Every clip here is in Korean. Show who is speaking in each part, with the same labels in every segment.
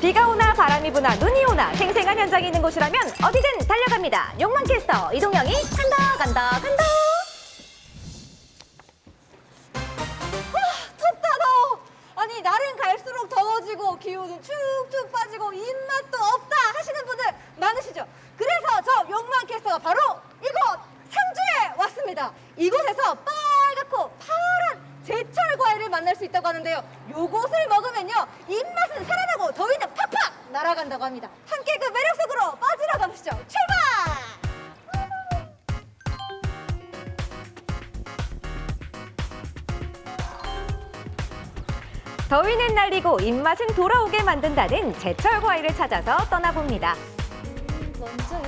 Speaker 1: 비가 오나 바람이 부나 눈이 오나 생생한 현장이 있는 곳이라면 어디든 달려갑니다. 욕망 캐스터 이동영이 간다 간다 간다.
Speaker 2: 덥다 더워 아니 날은 갈수록 더워지고 기온은 축축 빠지고 입맛도 없다 하시는 분들 많으시죠 그래서 저 욕망 캐스터가 바로 이곳 상주에 왔습니다 이곳에서 빨갛고 파란 제철 과일을 만날 수 있다고 하는데요. 요것을 먹으면요 입맛은 살아나고 더위는 팍팍 날아간다고 합니다. 함께 그 매력 속으로 빠지러 가보시죠. 출발!
Speaker 1: 더위는 날리고 입맛은 돌아오게 만든다는 제철 과일을 찾아서 떠나봅니다.
Speaker 2: 먼저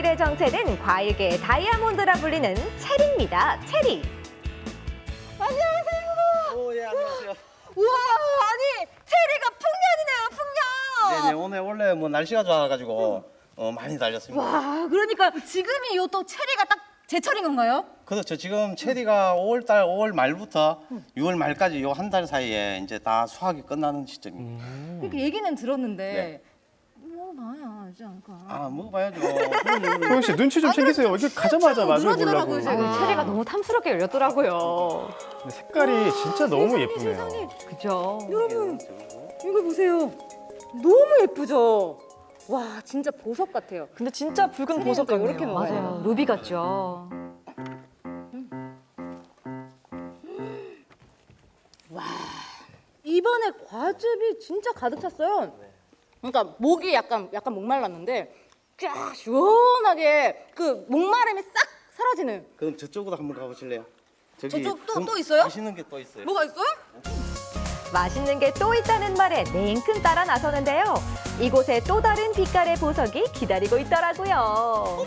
Speaker 1: 과일의 정체는 과일계의 다이아몬드라 불리는 체리입니다. 체리.
Speaker 2: 안녕하세요.
Speaker 3: 오, 예, 안녕하세요.
Speaker 2: 우와, 아니 체리가 풍년이네요, 풍년.
Speaker 3: 네네, 오늘 원래 뭐 날씨가 좋아가지고 어, 많이 달렸습니다.
Speaker 2: 와, 그러니까 지금이 요 또 체리가 딱 제철인 건가요?
Speaker 3: 그렇죠. 지금 체리가 5월달, 5월 말부터 6월 말까지 요 한 달 사이에 이제 다 수확이 끝나는 시점입니다.
Speaker 2: 그렇게 얘기는 들었는데 나야 알지 않을까?
Speaker 3: 아, 먹어봐야죠.
Speaker 4: 소영 씨 눈치 좀 챙기세요. 이게 가자마자 맛을 보려고.
Speaker 2: 늘어지더라고요, 제가.
Speaker 1: 아, 체리가 너무 탐스럽게 열렸더라고요.
Speaker 4: 근데 색깔이 진짜 너무 예쁘네요.
Speaker 1: 그죠?
Speaker 2: 여러분 이거 보세요. 너무 예쁘죠? 와 진짜 보석 같아요.
Speaker 5: 근데 진짜 붉은 보석
Speaker 2: 또
Speaker 5: 같네요.
Speaker 2: 이렇게 먹어요.
Speaker 1: 맞아요. 루비 같죠.
Speaker 2: 이번에 과즙이 진짜 가득 찼어요. 그러니까 목이 약간 약간 목말랐는데 쫙 시원하게 그 목마름이 싹 사라지는.
Speaker 3: 그럼 저쪽으로 한번 가보실래요? 저기
Speaker 2: 저쪽 또- 좀또 있어요?
Speaker 3: 맛있는 게 또 있어요.
Speaker 2: 뭐가 있어요?
Speaker 1: 맛있는 게 또 있다는 말에 냉큼 따라 나서는데요. 이곳에 또 다른 빛깔의 보석이 기다리고 있더라고요.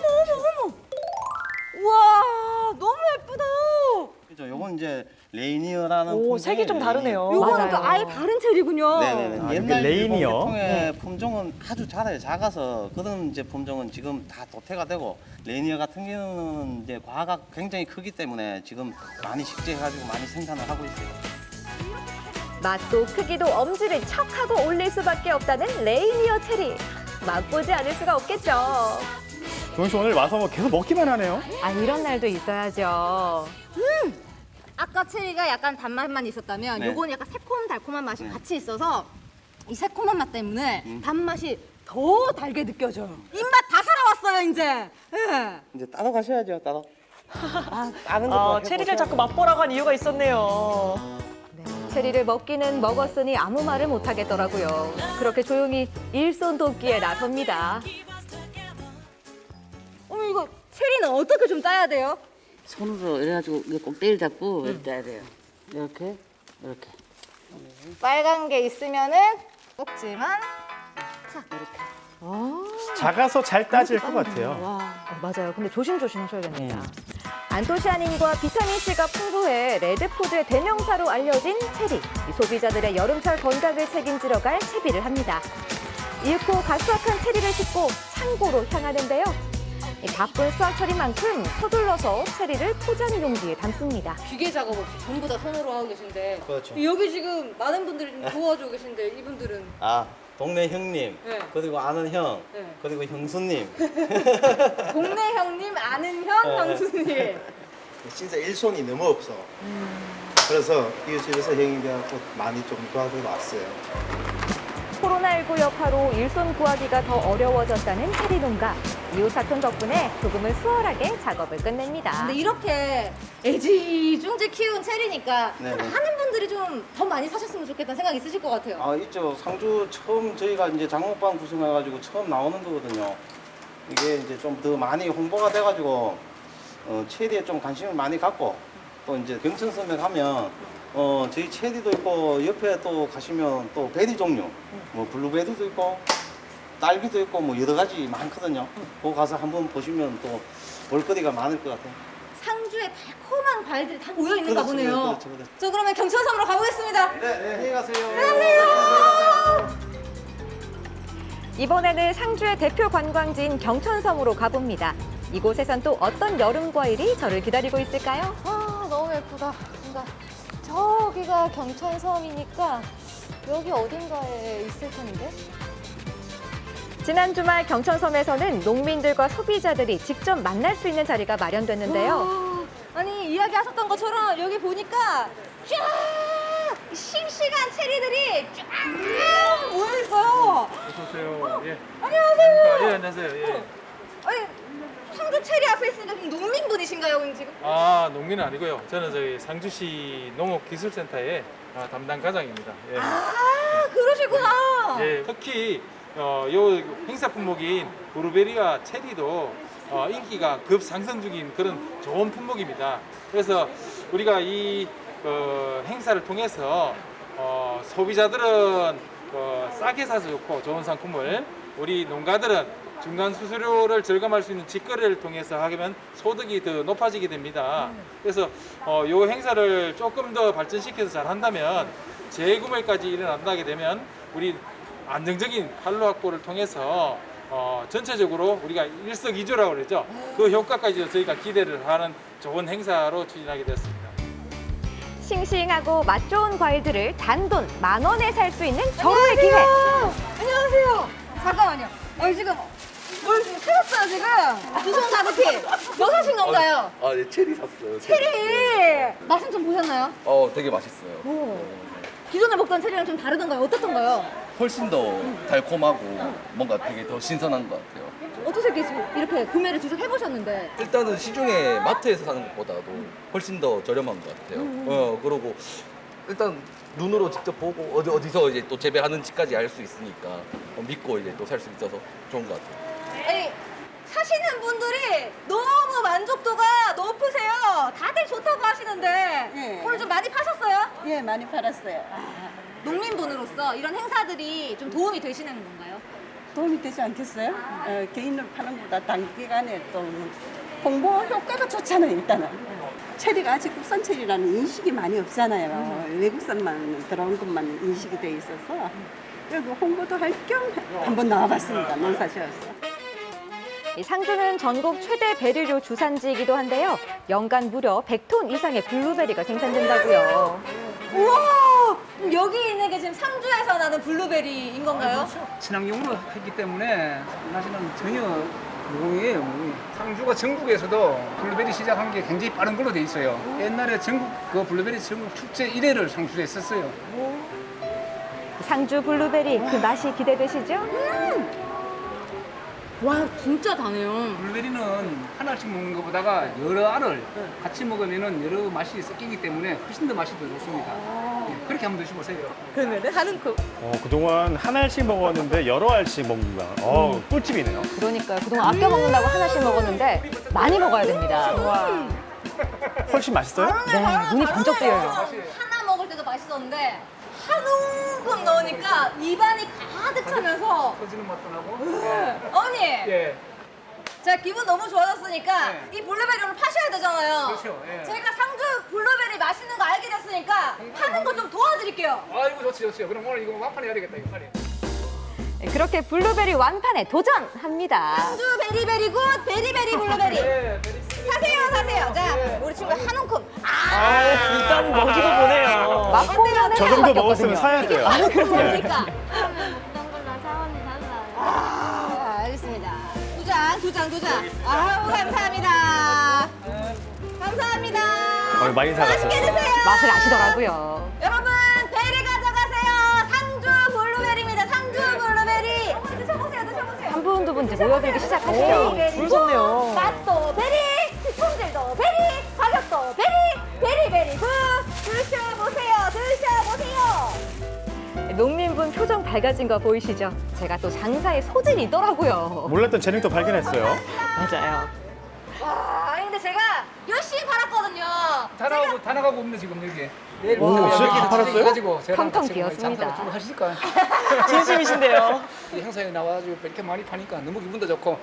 Speaker 2: 우와 너무 예쁘다.
Speaker 3: 그죠? 요건 이제 레이니어라는
Speaker 5: 오, 색이 좀 다르네요.
Speaker 2: 요거는 또
Speaker 1: 맞아요.
Speaker 2: 아예 다른 체리군요.
Speaker 3: 네네네.
Speaker 4: 아, 이게
Speaker 3: 옛날
Speaker 4: 레인이요?
Speaker 3: 일본 품종은 아주 작아요. 작아서 그런 이제 품종은 지금 다 도태가 되고 레이니어 같은 경우는 이제 과가 굉장히 크기 때문에 지금 많이 식재해가지고 많이 생산을 하고 있어요.
Speaker 1: 맛도 크기도 엄지를 척 하고 올릴 수밖에 없다는 레이니어 체리. 맛보지 않을 수가 없겠죠.
Speaker 4: 소영 씨 오늘 와서 뭐 계속 먹기만 하네요.
Speaker 1: 아 이런 날도 있어야죠.
Speaker 2: 아까 체리가 약간 단맛만 있었다면
Speaker 3: 네.
Speaker 2: 요거는 약간 새콤 달콤한 맛이
Speaker 3: 네.
Speaker 2: 같이 있어서 이 새콤한 맛 때문에
Speaker 3: 음.
Speaker 2: 단맛이 더 달게 느껴져요. 입맛 다 살아왔어요 이제. 예.
Speaker 3: 이제 따로 가셔야죠, 따로. 다른 것도
Speaker 5: 아,
Speaker 3: 해보셔야죠.
Speaker 5: 체리를 자꾸 맛보라고 한 이유가 있었네요.
Speaker 1: 네, 체리를 먹기는 먹었으니 아무 말을 못 하겠더라고요. 그렇게 조용히 일손 돕기에 나섭니다.
Speaker 2: 어머 이거 체리는 어떻게 좀 따야 돼요?
Speaker 6: 손으로 이래가지고 이거 꼭대기를 잡고 이렇게 따야 돼요. 이렇게, 이렇게.
Speaker 2: 빨간 게 있으면은 꼭지만
Speaker 4: 작아서 잘 따질 것 같아요.
Speaker 1: 어, 맞아요. 근데 조심조심 하셔야 됩니다. 안토시아닌과 비타민C가 풍부해 레드푸드의 대명사로 알려진 체리. 이 소비자들의 여름철 건강을 책임지러 갈 채비를 합니다. 잃고 가수확한 체리를 싣고 창고로 향하는데요. 이 바쁜 수확철인 만큼 서둘러서 체리를 포장 용기에 담습니다.
Speaker 2: 기계 작업 없이 전부 다 손으로 하고 계신데
Speaker 3: 그렇죠.
Speaker 2: 여기 지금 많은 분들이 좀 도와주고 계신데 이분들은
Speaker 3: 아, 동네 형님,
Speaker 2: 네.
Speaker 3: 그리고 아는 형,
Speaker 2: 네.
Speaker 3: 그리고 형수님.
Speaker 2: 동네 형님 아는 형
Speaker 3: 네.
Speaker 2: 형수님
Speaker 7: 진짜 일손이 너무 없어. 그래서 이웃집에서 형이 돼갖고 많이 좀 도와주러 왔어요.
Speaker 1: 코로나19 여파로 일손 구하기가 더 어려워졌다는 체리 농가. 이웃 사촌 덕분에 조금은 수월하게 작업을 끝냅니다.
Speaker 2: 근데 이렇게 애지중지 키운 체리니까
Speaker 3: 네네.
Speaker 2: 많은 분들이 좀 더 많이 사셨으면 좋겠다는 생각이 있으실 것 같아요
Speaker 3: 아, 있죠. 상주 처음 저희가 이제 장목방 구성해가지고 처음 나오는 거거든요. 이게 이제 좀 더 많이 홍보가 돼가지고 어, 체리에 좀 관심을 많이 갖고 또 이제 경천섬에 가면 어, 저희 체리도 있고 옆에 또 가시면 또 베리 종류 뭐 블루베리도 있고 딸기도 있고 뭐 여러 가지 많거든요. 그거 가서 한번 보시면 또 볼거리가 많을 것 같아요.
Speaker 2: 상주에 달콤한 과일들이 다 모여 있는가
Speaker 3: 그렇죠,
Speaker 2: 보네요
Speaker 3: 그렇죠, 그렇죠.
Speaker 2: 저 그러면 경천섬으로 가보겠습니다
Speaker 3: 네, 네, 안녕히 가세요.
Speaker 2: 안녕하세요
Speaker 1: 이번에는 상주의 대표 관광지인 경천섬으로 가봅니다. 이곳에선 또 어떤 여름 과일이 저를 기다리고 있을까요?
Speaker 2: 아 너무 예쁘다. 뭔가 저기가 경천 섬이니까 여기 어딘가에 있을 텐데.
Speaker 1: 지난 주말 경천섬에서는 농민들과 소비자들이 직접 만날 수 있는 자리가 마련됐는데요.
Speaker 2: 와, 아니 이야기하셨던 것처럼 여기 보니까 쫙 싱싱한 체리들이 쫙 모여 있어요.
Speaker 8: 어서 오세요. 예.
Speaker 2: 안녕하세요.
Speaker 8: 예, 안녕하세요. 예.
Speaker 2: 아니 상주 체리 앞에 있으니까 그럼 농민분이신가요, 그럼 지금?
Speaker 8: 아, 농민은 아니고요. 저는 저희 상주시 농업기술센터의 아, 담당 과장입니다. 예.
Speaker 2: 아 그러시구나.
Speaker 8: 예, 특히 어, 요 행사 품목인 브루베리와 체리도 어, 인기가 급상승 중인 그런 좋은 품목입니다. 그래서 우리가 이 어, 행사를 통해서 어, 소비자들은 어, 싸게 사서 좋고 좋은 상품을 우리 농가들은 중간 수수료를 절감할 수 있는 직거래를 통해서 하면 소득이 더 높아지게 됩니다. 그래서 어, 요 행사를 조금 더 발전시켜서 잘 한다면 재구매까지 일어난다게 되면 우리 안정적인 판로 확보를 통해서 어, 전체적으로 우리가 일석이조라고 그러죠. 그 효과까지 저희가 기대를 하는 좋은 행사로 추진하게 됐습니다.
Speaker 1: 싱싱하고 맛 좋은 과일들을 단돈 만 원에 살 수 있는 절호의 기회.
Speaker 2: 안녕하세요. 잠깐만요. 어, 지금 뭘 지금 사셨어요 지금? 두손 가득히. 뭐 사신 건가요?
Speaker 9: 아, 네, 체리 샀어요.
Speaker 2: 체리. 맛은 좀 보셨나요?
Speaker 9: 어, 되게 맛있어요.
Speaker 2: 오. 기존에 먹던 체리랑 좀 다르던가요? 어떻던가요?
Speaker 9: 훨씬 더 달콤하고 뭔가 되게 더 신선한 것 같아요.
Speaker 2: 어떠세요? 이렇게 지금 이렇게 구매를 직접 해보셨는데.
Speaker 9: 일단은 시중에 마트에서 사는 것보다도 훨씬 더 저렴한 것 같아요. 어, 그러고 일단 눈으로 직접 보고 어디 어디서 이제 또 재배하는지까지 알 수 있으니까 어, 믿고 이제 또 살 수 있어서 좋은 것 같아요.
Speaker 2: 아니 사시는 분들이 너무 만족도가 높으세요. 다들 좋다고 하시는데
Speaker 10: 네.
Speaker 2: 오늘 좀 많이 파셨어요?
Speaker 10: 예, 많이 팔았어요.
Speaker 2: 농민분으로서 이런 행사들이 좀 도움이 되시는 건가요?
Speaker 10: 도움이 되지 않겠어요? 어, 개인으로 파는 것보다 단기간에 또 홍보 효과가 좋잖아요, 일단은. 체리가 아직 국산 체리라는 인식이 많이 없잖아요. 외국산만 들어온 것만 인식이 돼 있어서 그래도 홍보도 할 겸 한번 나와봤습니다, 농사 지어서.
Speaker 1: 이 상주는 전국 최대 베리류 주산지이기도 한데요. 연간 무려 100톤 이상의 블루베리가 생산된다고요.
Speaker 2: 우와! 그럼 여기 있는 게 지금 상주에서 나는 블루베리인 건가요?
Speaker 11: 친환경으로 했기 때문에 사실은 전혀 무공이에요, 무공이. 상주가 전국에서도 블루베리 시작한 게 굉장히 빠른 걸로 돼 있어요. 옛날에 전국 그 블루베리 전국 축제 1회를 상주에 했었어요.
Speaker 1: 상주 블루베리 그 맛이 기대되시죠?
Speaker 2: 와 진짜 다네요.
Speaker 11: 블루베리는 하나씩 먹는 것보다가 여러 알을 같이 먹으면 여러 맛이 섞이기 때문에 훨씬 더 맛이 더 좋습니다. 예, 그렇게 한번 드셔보세요.
Speaker 4: 어, 그동안 한 알씩 먹었는데 여러 알씩 먹는다. 어, 꿀팁이네요.
Speaker 1: 그러니까요. 그동안 아껴 먹는다고 하나씩 먹었는데 많이 먹어야 됩니다.
Speaker 4: 훨씬 맛있어요?
Speaker 1: 네, 눈이 번쩍 뜨여요.
Speaker 2: 하나 먹을 때도 맛있었는데 한 움큼 넣으니까 입안이 가득하면서
Speaker 11: 터지는 맛도 나고.
Speaker 2: 어머니
Speaker 11: 예.
Speaker 2: 제가 기분 너무 좋아졌으니까
Speaker 11: 네.
Speaker 2: 이 블루베리 오늘 파셔야 되잖아요.
Speaker 11: 그렇죠, 예.
Speaker 2: 제가 상주 블루베리 맛있는 거 알게 됐으니까 파는 거 좀 도와드릴게요.
Speaker 11: 아이고 좋지 좋지. 그럼 오늘 이거 완판 해야 되겠다 이거 빨리.
Speaker 1: 네, 그렇게 블루베리 완판에 도전합니다.
Speaker 2: 상주 베리베리 굿 베리베리 블루베리
Speaker 11: 예, 베리
Speaker 2: 사세요 사세요. 자 우리 친구 한 움큼 아
Speaker 5: 아, 일단 먹이고 보네요.
Speaker 1: 맛보면은
Speaker 4: 저 정도 먹었으면 사야 돼요. 네.
Speaker 2: 그러니까. 두 장, 두 장, 두 장. 아우, 감사합니다. 감사합니다.
Speaker 4: 어, 많이 사갔어요.
Speaker 2: 맛있게 드세요.
Speaker 1: 맛을 아시더라고요.
Speaker 2: 여러분, 베리 가져가세요. 상주 블루베리입니다. 상주 블루베리. 드셔보세요, 드셔보세요.
Speaker 1: 한 분 두 분 이제 모여들기 시작하시죠.
Speaker 5: 줄 섰네요.
Speaker 2: 굿, 맛도 베리, 품질도 베리, 가격도 베리, 베리베리 굿.
Speaker 1: 농민분 표정 밝아진 거 보이시죠? 제가 또 장사에 소질이 있더라고요.
Speaker 4: 몰랐던 재능도 발견했어요.
Speaker 5: 맞아요.
Speaker 2: 와, 아니 근데 제가 열심히 팔았거든요.
Speaker 11: 다 나가고 다 나가고 없네 지금 여기. 내일
Speaker 4: 오,
Speaker 11: 부터
Speaker 4: 진짜 다 팔았어요?
Speaker 11: 가지고
Speaker 1: 텅텅
Speaker 11: 같이
Speaker 1: 비었습니다.
Speaker 11: 장사를 쭉 하실까?
Speaker 5: 진심이신데요.
Speaker 11: 이 행사에 나와가지고 이렇게 많이 파니까 너무 기분도 좋고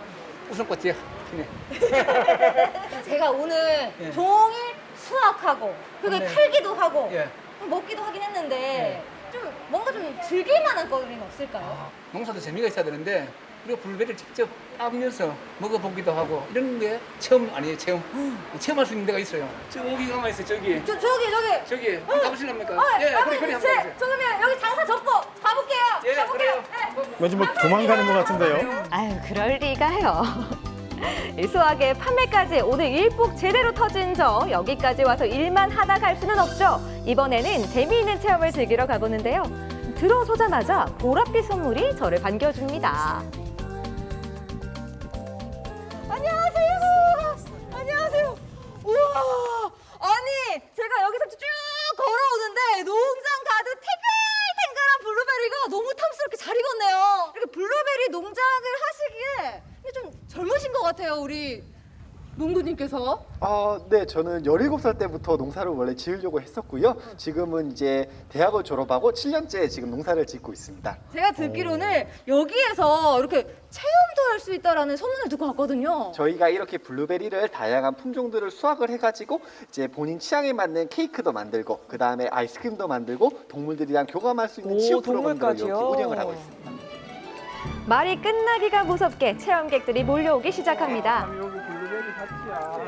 Speaker 11: 웃음꽃이야. 네.
Speaker 2: 제가 오늘
Speaker 11: 예.
Speaker 2: 종일 수확하고 그리고
Speaker 11: 네.
Speaker 2: 팔기도 하고
Speaker 11: 예.
Speaker 2: 먹기도 하긴 했는데 좀 뭔가 좀 즐길 만한 거리는 없을까요?
Speaker 11: 농사도 재미가 있어야 되는데 우리가 블루베리를 직접 따면서 먹어보기도 하고 이런 게 체험 아니에요 체험 체험할 수 있는 데가 있어요 저기 가만 있어요 저기
Speaker 2: 저 저기 저기.
Speaker 11: 저기
Speaker 2: 어?
Speaker 11: 한번 가보실랍니까?
Speaker 2: 아,
Speaker 11: 예
Speaker 2: 아,
Speaker 11: 그래 그래 한번 가보세요
Speaker 2: 저 그러면 여기 장사 접고 가볼게요.
Speaker 11: 예,
Speaker 2: 가볼게요.
Speaker 4: 왠지 뭐 도망가는 것 같은데요.
Speaker 1: 아유, 그럴 리가요. 이 수학의 판매까지 오늘 일복 제대로 터진 저 여기까지 와서 일만 하다 갈 수는 없죠. 이번에는 재미있는 체험을 즐기러 가보는데요. 들어서자마자 보랏빛 선물이 저를 반겨줍니다.
Speaker 2: 안녕하세요. 안녕하세요. 우와. 아니 제가 여기서 쭉 걸어오는데 농장 가득 탱글탱글한 블루베리가 너무 탐스럽게 잘 익었네요. 이렇게 블루베리 농장을 하시기에 좀 젊으신 것 같아요, 우리 농부님께서.
Speaker 12: 아, 네, 저는 17살 때부터 농사를 원래 지으려고 했었고요. 지금은 이제 대학을 졸업하고 7년째 지금 농사를 짓고 있습니다.
Speaker 2: 제가 듣기로는 여기에서 이렇게 체험도 할 수 있다라는 소문을 듣고 왔거든요.
Speaker 12: 저희가 이렇게 블루베리를 다양한 품종들을 수확을 해가지고 이제 본인 취향에 맞는 케이크도 만들고 그 다음에 아이스크림도 만들고 동물들이랑 교감할 수 있는
Speaker 5: 오,
Speaker 12: 치유 프로그램들을 이렇게
Speaker 5: 동물까지요?
Speaker 12: 운영을 하고 있습니다.
Speaker 1: 말이 끝나기가 무섭게 체험객들이 몰려오기 시작합니다.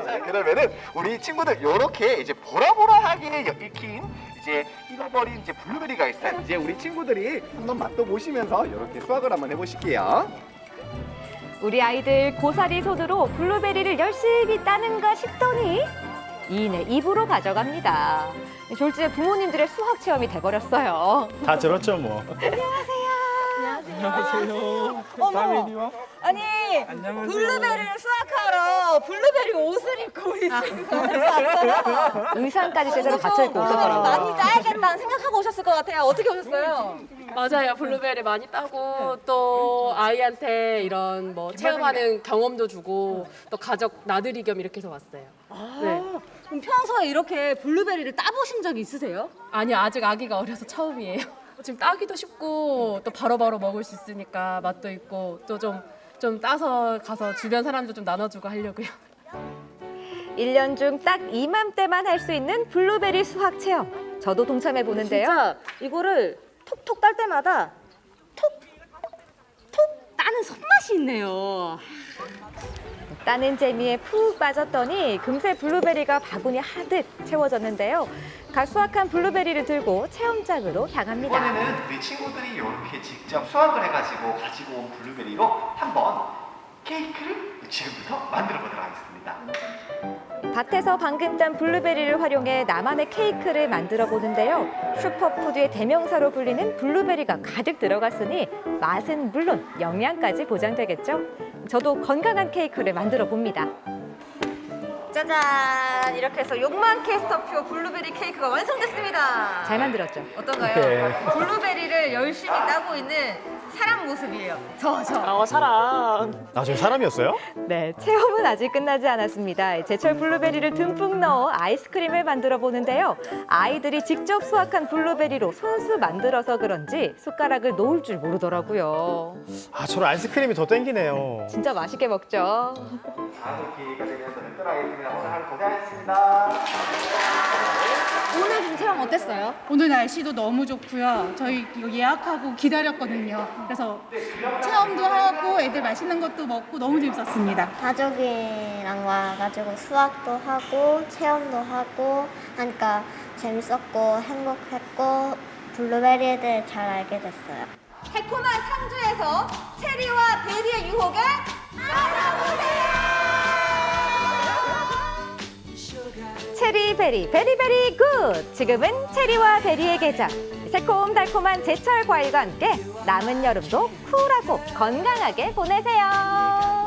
Speaker 12: 자, 그러면은 우리 친구들 요렇게 이제 보라보라하게 익힌 이제 잃어버린 이제 블루베리가 있어요. 이제 우리 친구들이 한번 맛도 보시면서 이렇게 수확을 한번 해보실게요.
Speaker 1: 우리 아이들 고사리 손으로 블루베리를 열심히 따는가 싶더니 이내 입으로 가져갑니다. 졸지에 부모님들의 수학 체험이 돼버렸어요.
Speaker 4: 다 들었죠 뭐.
Speaker 2: 안녕하세요. 어머. 아니 블루베리를 수확하러 블루베리 옷을 입고 있는 거였어요.
Speaker 1: 의상까지 제대로 갖춰 입고
Speaker 2: 많이
Speaker 1: 오셨더라고요.
Speaker 2: 따야겠다는 생각하고 오셨을 것 같아요. 어떻게 오셨어요?
Speaker 13: 맞아요. 블루베리 많이 따고 또 아이한테 이런 뭐 체험하는 경험도 주고 또 가족 나들이 겸 이렇게 해서 왔어요. 네.
Speaker 2: 그럼 평소에 이렇게 블루베리를 따보신 적이 있으세요?
Speaker 13: 아니요. 아직 아기가 어려서 처음이에요. 지금 따기도 쉽고 또 바로바로 먹을 수 있으니까 맛도 있고 또 좀 좀 따서 가서 주변 사람도 좀 나눠주고 하려고요.
Speaker 1: 일년중 딱 이맘때만 할 수 있는 블루베리 수학 체험. 저도 동참해 보는데요.
Speaker 2: 진짜 이거를 톡톡 딸 때마다 톡톡 따는 손맛이 있네요.
Speaker 1: 따는 재미에 푹 빠졌더니 금세 블루베리가 바구니 하듯 채워졌는데요. 각 수확한 블루베리를 들고 체험장으로 향합니다.
Speaker 12: 이번에는 우리 친구들이 이렇게 직접 수확을 해가지고 가지고 온 블루베리로 한번 케이크를 지금부터 만들어 보도록 하겠습니다.
Speaker 1: 밭에서 방금 딴 블루베리를 활용해 나만의 케이크를 만들어 보는데요. 슈퍼푸드의 대명사로 불리는 블루베리가 가득 들어갔으니 맛은 물론 영양까지 보장되겠죠. 저도 건강한 케이크를 만들어 봅니다.
Speaker 2: 짜잔 이렇게 해서 욕망 캐스터표 블루베리 케이크가 완성됐습니다.
Speaker 1: 잘 만들었죠?
Speaker 2: 어떤가요?
Speaker 4: 네.
Speaker 2: 블루베리를 열심히 따고 있는 사람 모습이에요. 저 저.
Speaker 5: 어, 사람.
Speaker 4: 아, 저 사람이었어요?
Speaker 1: 네, 체험은 아직 끝나지 않았습니다. 제철 블루베리를 듬뿍 넣어 아이스크림을 만들어 보는데요. 아이들이 직접 수확한 블루베리로 손수 만들어서 그런지 숟가락을 놓을 줄 모르더라고요.
Speaker 4: 아, 저는 아이스크림이 더 땡기네요.
Speaker 1: 진짜 맛있게 먹죠.
Speaker 12: 다음 기회가 되면 또 뵙도록 하겠습니다. 오늘 하루 고생하셨습니다.
Speaker 2: 오늘 좀 체험 어땠어요?
Speaker 14: 오늘 날씨도 너무 좋고요. 저희 이거 예약하고 기다렸거든요. 그래서 체험도 하고 애들 맛있는 것도 먹고 너무 재밌었습니다.
Speaker 15: 가족이랑 와가지고 수학도 하고 체험도 하고 하니까 재밌었고 행복했고 블루베리에 대해 잘 알게 됐어요.
Speaker 2: 달콤한 상주에서 체리와 베리의 유혹에
Speaker 1: 체리 베리 베리 베리 굿! 지금은 체리와 베리의 계절. 새콤달콤한 제철 과일과 함께 남은 여름도 쿨하고 건강하게 보내세요.